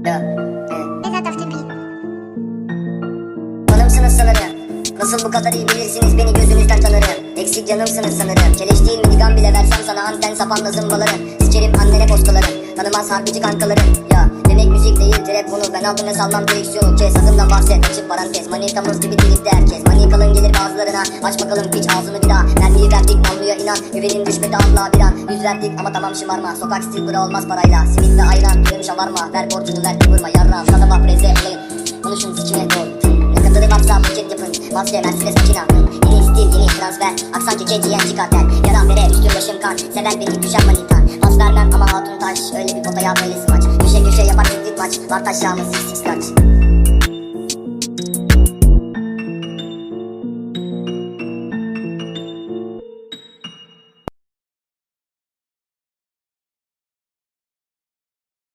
Mezat auf dem Beat. Hanımsınız sanırım. Nasıl bu kadar iyi bilirsiniz beni gözünüzden tanırım. Eksik canımsınız sanırım. Keleş değil mi nigan bile versem sana anten sapanla zımbalarım. Sikerim annene postalarım. Tanımaz harbici kankalarım. Ya demek müzik değil trap bunu Ben aldım ve sallam direksiyonu. Kes Adımdan bahset açık parantez. Manitamız gibi tripte herkes. Mani kalın gelir bazılarına. Aç bakalım piç ağzını bir daha. Mermiyi verdik malmıyor inan. Güvenin düşmedi Allah bir an. Yüz verdik ama tamam şımarma. Sokak stil bura olmaz parayla. Simitle ayran Şavarma Ver borcunu ver vurma yarram Sana bak preze olayım Konuşun sikime doğru ne kadarı varsa paket yapın. Maske Mercedes makina Yeni stil yeni transfer. Aksan keke GNG kartel Yaran bere üstüm başım kan. Sever beni düşen manitan. Pas vermem ama hatun taş. Öyle bir potaya böyle smaç. Köşe köşe yapar ciddi maç. Var taşağımız six six kaç